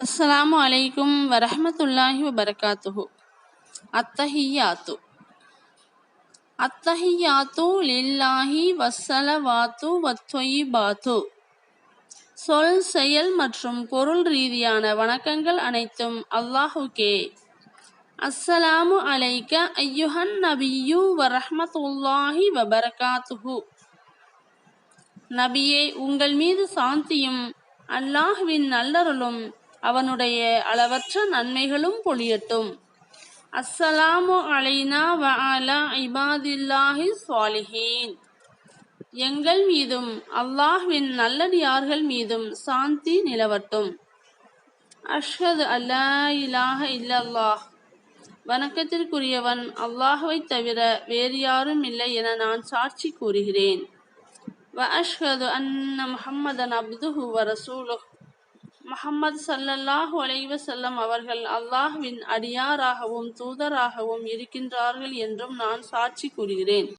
அஸ்லாம் வலைக்கும் வரஹ்மத்துல்லாஹி வபரகாத்துஹு அத்தஹியாத்து அத்தஹியாத்து லில்லாஹி வசலவாத்து வத்தொயி பாத்து சொல் செயல் மற்றும் பொருள் ரீதியான வணக்கங்கள் அனைத்தும் அல்லாஹுக்கே அஸ்ஸலாமு அலைக்க ஐயுஹன் நபியு வரஹமத்துல்லாஹி வபரகாத்துஹு நபியே உங்கள் மீது சாந்தியும் அல்லாஹ்வின் நல்லருளும் அவனுடைய அளவற்ற நன்மைகளும் பொழியட்டும். அஸ்ஸலாமு அலைனா வ அலா இபாதில்லாஹி சாலிஹீன் எங்கள் மீதும் அல்லாஹ்வின் நல்லடியார்கள் மீதும் சாந்தி நிலவட்டும். அஷ்ஹது அல்லா இலாஹ இல்லல்லாஹ். வணக்கத்திற்குரியவன் அல்லாஹுவை தவிர வேறு யாரும் இல்லை என நான் சாட்சி கூறுகிறேன். வ அஷ்ஹது அன்ன முஹம்மதன் அப்துஹு வ ரசூலுஹ். முகம்மது சல்லல்லாஹ் அலைஹி வஸல்லம் அவர்கள் அல்லாஹ்வின் அடியாராகவும் தூதராகவும் இருக்கின்றார்கள் என்றும் நான் சாட்சி கூறுகிறேன்.